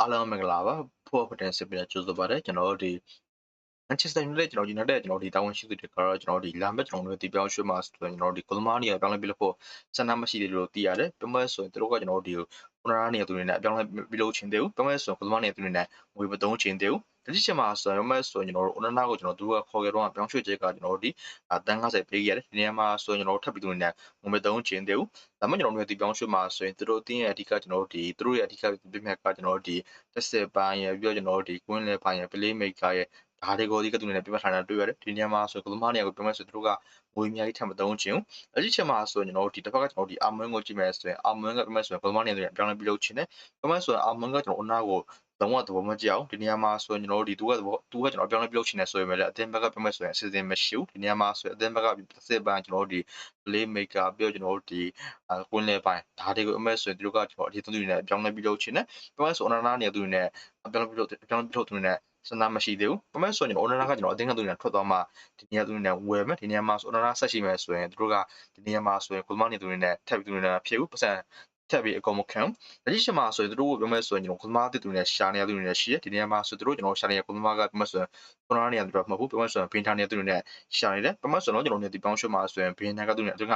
အားလုံးမင်္ဂလာပါဖို့ဖတင်စစ်ပြကြိုဆိုပါတယ်ကျွန်တော်တို့ဒီ Manchester United ကျွန်တော် United ကျွန်တော်ဒီတာဝန်ရှိသူတွေကတော့ကျွန်တော်ဒီလာမဲ့ကျွန်တော်တို့ဒီပြောင်းရွှေ့မှာဆိုရင်ကျွန်တော်ဒီကိုလမာနီယာပြောင်းလဲပြလို့ဖို့စံနာမရှိသေးလို့သိရတယ်ပြမဆိုရင်တို့ကကျွန်တော်တို့ဒီ ကိုနာနီယာသူတွေနဲ့ပြောင်းလဲပြလို့ချင်းသေးဘူးပြမဆိုရင်ကိုလမာနီယာသူတွေနဲ့ငွေမသုံးချင်းသေးဘူးတတိချက်မှာဆိုရင်မဲ့ဆိုရင်ကျွန်တော်တို့အွန်နာကိုကျွန်တော်တို့ကခေါ်ခဲ့တော့ပြောင်းရွှေ့ချက်ကကျွန်တော်တို့ဒီအတန်း90ပေးခဲ့ရတယ်ဒီနေရာမှာဆိုရင်ကျွန်တော်တို့ထပ်ပြီးသူတွေနဲ့ငွေမသုံးချင်းသေးဘူးဒါမှကျွန်တော်တို့ဒီပြောင်းရွှေ့မှာဆိုရင်သူတို့တင်းရဲ့အဓိကကျွန်တော်တို့ဒီသူတို့ရဲ့အဓိကပြမြတ်ကကျွန်တော်တို့ဒီတက်စစ်ပိုင်းရဲ့ပြီးတော့ကျွန်တော်တို့ဒီ queen လေပိုင်းရဲ့ play maker ရဲ့ဒါတွေကိုဒီကသူနဲ့ပြမထားတာတွေ့ရတယ်ဒီနေရာမှာဆိုကလမားနေရာကိုပြောမယ်ဆိုသူတို့က ငွေအများကြီးထပ်မသုံးချင်ဘူးအဲ့ဒီချက်မှာဆိုရင်ကျွန်တော်တို့ဒီတစ်ဖက်ကကျွန်တော်တို့ဒီအာမွန်းကိုကြည့်မယ်ဆိုရင်အာမွန်းကပြောမယ်ဆိုရင်ကလမားနေရာတွေပြောင်းလဲပြုလုပ်ချင်တယ်ပြောမယ်ဆိုရင်အာမွန်းကကျွန်တော်အနာကိုလုံးဝသဘောမကျအောင်ဒီနေရာမှာဆိုရင်ကျွန်တော်တို့ဒီသူကသူကကျွန်တော်ပြောင်းလဲပြုလုပ်ချင်တယ်ဆိုရင်လည်းအတင်းဘက်ကပြောမယ်ဆိုရင်အစီအစဉ်မရှိဘူးဒီနေရာမှာဆိုရင်အတင်းဘက်ကစစ်ပန်းကျွန်တော်တို့ဒီ play maker ပြောကျွန်တော်တို့ဒီကွင်းလဲပိုင်းဒါတွေကိုအမဲဆိုရင်သူတို့ကကျွန်တော်အထည်သူတွေနဲ့ပြောင်းလဲပြုလုပ်ချင်တယ်ပြောမယ်ဆိုအနာနာနေရာသူတွေနဲ့ပြောင်းလဲပြုလုပ်ပြောင်းလဲပြုလုပ်သူတွေနဲ့ စန္ဒမရှိသေးဘူး။ပမဲဆိုရင် owner ကကျွန်တော်အတင်းကသူနဲ့ထွက်သွားမှဒီနေရာသူနဲ့ဝယ်မယ်ဒီနေရာမှာဆို owner ဆက်ရှိမယ်ဆိုရင်သူတို့ကဒီနေရာမှာဆိုရင်ကိုမနေသူတွေနဲ့ထပ်ပြီးသူတွေနဲ့ဖြစ်ဘူးပတ်စံထပ်ပြီးအကုန်မခံ။လက်ရှိမှာဆိုရင်သူတို့ကိုပြောမယ်ဆိုရင်ကျွန်တော်ကိုမတစ်သူနဲ့ရှာနေရသူတွေနဲ့ရှိတယ်ဒီနေရာမှာဆိုသူတို့ကျွန်တော်ရှာနေရကိုမကပြောမယ်ဆိုရင် owner နေရသူတွေမဟုတ်ဘူးပြောမယ်ဆိုရင် painter နေရသူတွေနဲ့ရှာနေတယ်ပြောမယ်ဆိုရင်ကျွန်တော်နေဒီပေါင်းရွှေ့မှာဆိုရင် painter ကသူနဲ့သူက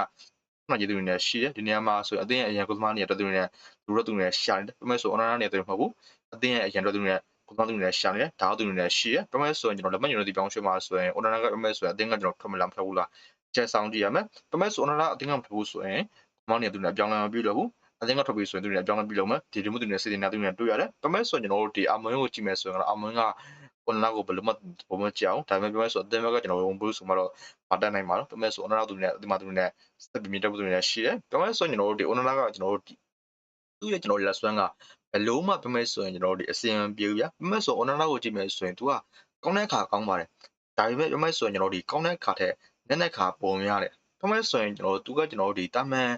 မှန်ကြီးသူတွေနဲ့ရှိတယ်ဒီနေရာမှာဆိုရင်အတင်းရဲ့အရင်ကိုသမားနေရတဲ့သူတွေနဲ့လူတို့သူတွေနဲ့ရှာနေတယ်ပြောမယ်ဆို owner နေရသူတွေမဟုတ်ဘူးအတင်းရဲ့အရင်တို့သူတွေနဲ့ ကိုသောသူတွေနဲ့ရှာနေတယ်ဒါသူတွေနဲ့ရှိရပြမဲဆိုရင်ကျွန်တော်လက်မှတ်ယူနေဒီပြောင်းရွှေ့မှာဆိုရင် owner ကပြမဲဆိုရင်အတင်းကကျွန်တော်ထွက်မလားမထွက်ဘူးလားချက်ဆောင်ကြည့်ရမယ်ပြမဲဆို owner အတင်းကမထွက်ဘူးဆိုရင်မောင်းနေသူတွေနဲ့ပြောင်းလဲမပြုတ်လို့ဘူးအတင်းကထွက်ပြီးဆိုရင်သူတွေနဲ့ပြောင်းလဲပြုတ်လို့မယ်ဒီလိုမျိုးသူတွေနဲ့စီတင်နာသူတွေနဲ့တွေ့ရတယ်ပြမဲဆိုရင်ကျွန်တော်တို့ဒီအမွန်းကိုကြည့်မယ်ဆိုရင်အမွန်းက online ကိုဘယ်လိုမှဘမကြောက်ဒါပေမဲ့ပြောမယ်ဆိုအတင်းဘက်ကကျွန်တော်ဝင်ဘူးဆိုမှတော့မတက်နိုင်ပါဘူးပြောမယ်ဆို online သူတွေနဲ့ဒီမှာသူတွေနဲ့စက်ပြီးမြတ်တဲ့သူတွေနဲ့ရှိတယ်ပြောမယ်ဆိုရင်ကျွန်တော်တို့ဒီ online ကကျွန်တော်တို့ သူ့ရဲ့ကျွန်တော်လက်စွမ်းကဘယ်လုံးမှပြမဲ့ဆိုရင်ကျွန်တော်တို့ဒီအစင်ပြေပြပြမဲ့ဆို online ကိုကြည့်မယ်ဆိုရင် तू ကကောင်းတဲ့ခါကောင်းပါတယ်ဒါပေမဲ့ပြမဲ့ဆိုရင်ကျွန်တော်တို့ဒီကောင်းတဲ့ခါထက်နက်နက်ခါပုံရတယ်ပြမဲ့ဆိုရင်ကျွန်တော်တို့ तू ကကျွန်တော်တို့ဒီတာမန်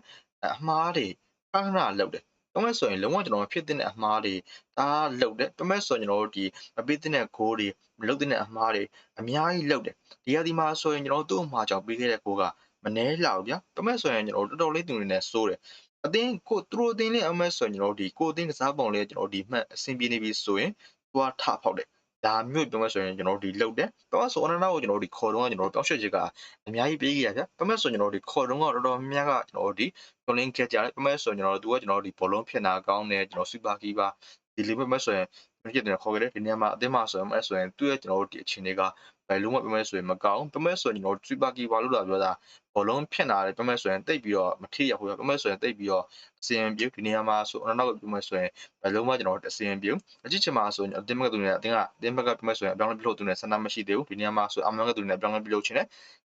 အမှားတွေခဏခဏလောက်တယ်ပြမဲ့ဆိုရင်လုံးဝကျွန်တော်ဖြစ်တဲ့အမှားတွေဒါလောက်တယ်ပြမဲ့ဆိုရင်ကျွန်တော်တို့ဒီမပေးတဲ့ဂိုးတွေမလုပ်တဲ့အမှားတွေအများကြီးလောက်တယ်ဒီဟာဒီမှာဆိုရင်ကျွန်တော်တို့သူ့အမှားကြောင့်ပေးခဲ့တဲ့ဂိုးကမနှဲလောက်ဗျာပြမဲ့ဆိုရင်ကျွန်တော်တို့တော်တော်လေးသူတွေနဲ့စိုးတယ် အသင်းကိုသူတို့အသင်းလေးအမတ်ဆိုရင်ကျွန်တော်တို့ဒီကိုအသင်းကစားပုံလေးကျွန်တော်တို့ဒီမှတ်အဆင်ပြေနေပြီဆိုရင်သွားထဖောက်တယ်ဒါမျိုးပြောမှဆိုရင်ကျွန်တော်တို့ဒီလုတ်တယ်ပြောမှဆိုအနနာကိုကျွန်တော်တို့ဒီခေါ်တော့ကျွန်တော်တို့တောက်ရွှေ့ချစ်ကအများကြီးပေးကြရဗျပြောမှဆိုကျွန်တော်တို့ဒီခေါ်တော့ကတော့တော်တော်များများကကျွန်တော်တို့ဒီ trolling ခဲ့ကြတယ်ပြောမှဆိုကျွန်တော်တို့သူကကျွန်တော်တို့ဒီဘောလုံးဖြစ်နာကောင်းတယ်ကျွန်တော် super key ပါဒီလေးပဲဆိုရင်မ ဖြစ်တယ်ခေါ်ခဲ့တယ်ဒီနေရာမှာအသင်းမှာဆိုရင်အဲဆိုရင်သူ့ရဲ့ကျွန်တော်တို့ဒီအခြေအနေကဘယ်လုံးဝပြောမှဆိုရင်မကောင်းပြောမှဆိုရင်ကျွန်တော် super key ပါလို့လာပြောတာဘောလုံးဖြစ်နာတယ်ပြောမှဆိုရင်တိတ်ပြီးတော့မထိရဘူးပြောမှဆိုရင်တိတ်ပြီးတော့အစင်ပြုဒီနေရာမှာဆိုအနောက်ကိုပြောမှဆိုရင်ဘယ်လုံးမှကျွန်တော်အစင်ပြုအကြည့်ချင်မှာဆိုရင်အတင်းဘက်ကသူနေအတင်းကအတင်းဘက်ကပြောမှဆိုရင်အပြောင်းလဲပြုလုပ်သူနေဆန္ဒမရှိသေးဘူးဒီနေရာမှာဆိုအမောင်ကသူနေအပြောင်းလဲပြုလုပ်ချင်တယ်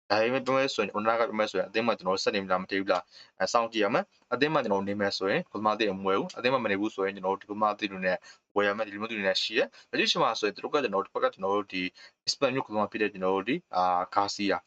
ဒါပေမဲ့ပြောမယ်ဆိုရင် owner ကပြောမယ်ဆိုရင်အသင်းမှာကျွန်တော်ဆက်နေမလားမတည်ဘူးလားအဲစောင့်ကြည့်ရမယ်အသင်းမှာကျွန်တော်နေမယ်ဆိုရင်ဘုမားတိအမွဲဘူးအသင်းမှာမနေဘူးဆိုရင်ကျွန်တော်ဒီဘုမားတိလူနဲ့ ဝယ်ရမယ်ဒီလိုမျိုးသူတွေနဲ့ရှိတယ်။ဒီချိန်မှာဆိုရင်တို့ကကျွန်တော်တို့ဘက်ကကျွန်တော်တို့ဒီ Spain မြို့ကမှဖြစ်တဲ့ကျွန်တော်တို့ဒီအာဂါစီယာ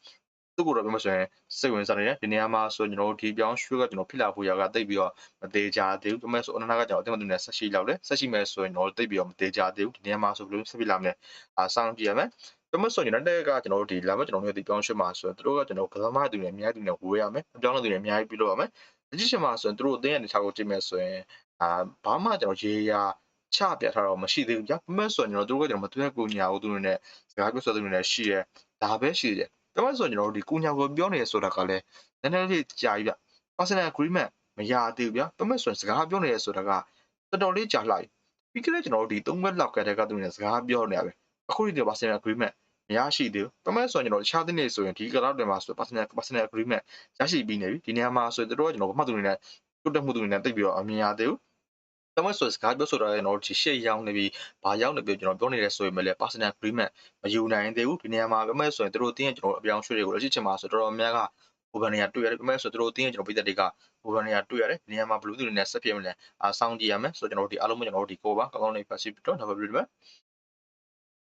သူ့ကိုတော့ပြောမှဆိုရင်စိတ်ဝင်စားနေတယ်ဒီနေရာမှာဆိုရင်ကျွန်တော်တို့ဒီပြောင်းရွှေ့ကကျွန်တော်ဖြစ်လာဖို့ရကတိတ်ပြီးတော့မသေးကြသေးဘူးပြောမှဆိုအနနာကကျွန်တော်အတင်းမသူနဲ့ဆက်ရှိလောက်တယ်ဆက်ရှိမယ်ဆိုရင်တော့တိတ်ပြီးတော့မသေးကြသေးဘူးဒီနေရာမှာဆိုဘယ်လိုဆက်ဖြစ်လာမလဲအာစောင့်ကြည့်ရမယ်ပြောမဆိုရင်လည်းကကျွန်တော်တို့ဒီလာမကျွန်တော်တို့ဒီပြောင်းရွှေ့မှာဆိုရင်တို့ကကျွန်တော်ကစားမသူတွေအများကြီးသူတွေဝေးရမယ်အပြောင်းလဲသူတွေအများကြီးပြုလုပ်ရမယ်ဒီချိန်မှာဆိုရင်တို့အသင်းရဲ့အနေထားကိုကြည့်မယ်ဆိုရင်အာဘာမှကျွန်တော်ရေးရ ချပြထားတော့မရှိသေးဘူးဗျာ။မမဲ့ဆိုရင်ကျွန်တော်တို့ကကျွန်တော်မသွဲကူညာကိုသူတို့နဲ့စကားပြောဆိုသူတွေနဲ့ရှိရဲဒါပဲရှိတယ်။ပြောမဲ့ဆိုရင်ကျွန်တော်တို့ဒီကူညာကိုပြောနေရဆိုတာကလည်းနည်းနည်းလေးကြာပြီဗျ။ personal agreement မရသေးဘူးဗျာ။ပြောမဲ့ဆိုရင်စကားပြောနေရဆိုတာကတော်တော်လေးကြာလှပြီ။ပြီးကြတဲ့ကျွန်တော်တို့ဒီ၃ဘက်လောက်ကတည်းကသူတွေနဲ့စကားပြောနေရပဲ။အခုဒီ personal agreement မရရှိသေးဘူး။ပြောမဲ့ဆိုရင်ကျွန်တော်တခြားသင်းတွေဆိုရင်ဒီကလောက်တွေမှာဆို personal personal agreement ရရှိပြီးနေပြီ။ဒီနေရာမှာဆိုရင်တို့ကကျွန်တော်ဘာမှသူတွေနဲ့တိုးတက်မှုသူတွေနဲ့တိတ်ပြီးတော့အမြင်ရသေးဘူး တမတ်ဆိုစကားပြောဆိုတာလည်းတော့ဒီရှေ့ရောက်နေပြီဘာရောက်နေပြီကျွန်တော်ပြောနေတယ်ဆိုရင်လည်း personal agreement မယူနိုင်သေးဘူးဒီနေရာမှာပြောမယ်ဆိုရင်တို့တင်းရဲ့ကျွန်တော်အပြောင်းရွှေ့တွေကိုလက်ရှိချိန်မှာဆိုတော့တော်တော်များကဘူဗန်နီယာတွေ့ရတယ်ပြောမယ်ဆိုတော့တို့တင်းရဲ့ကျွန်တော်ပြည်သက်တွေကဘူဗန်နီယာတွေ့ရတယ်ဒီနေရာမှာဘလူးသူတွေနဲ့ဆက်ပြည့်မလဲအာစောင့်ကြည့်ရမယ်ဆိုတော့ကျွန်တော်တို့ဒီအားလုံးကျွန်တော်တို့ဒီကိုပါကောင်းကောင်းလေး passive တော့နောက်ပဲပြည့်မယ်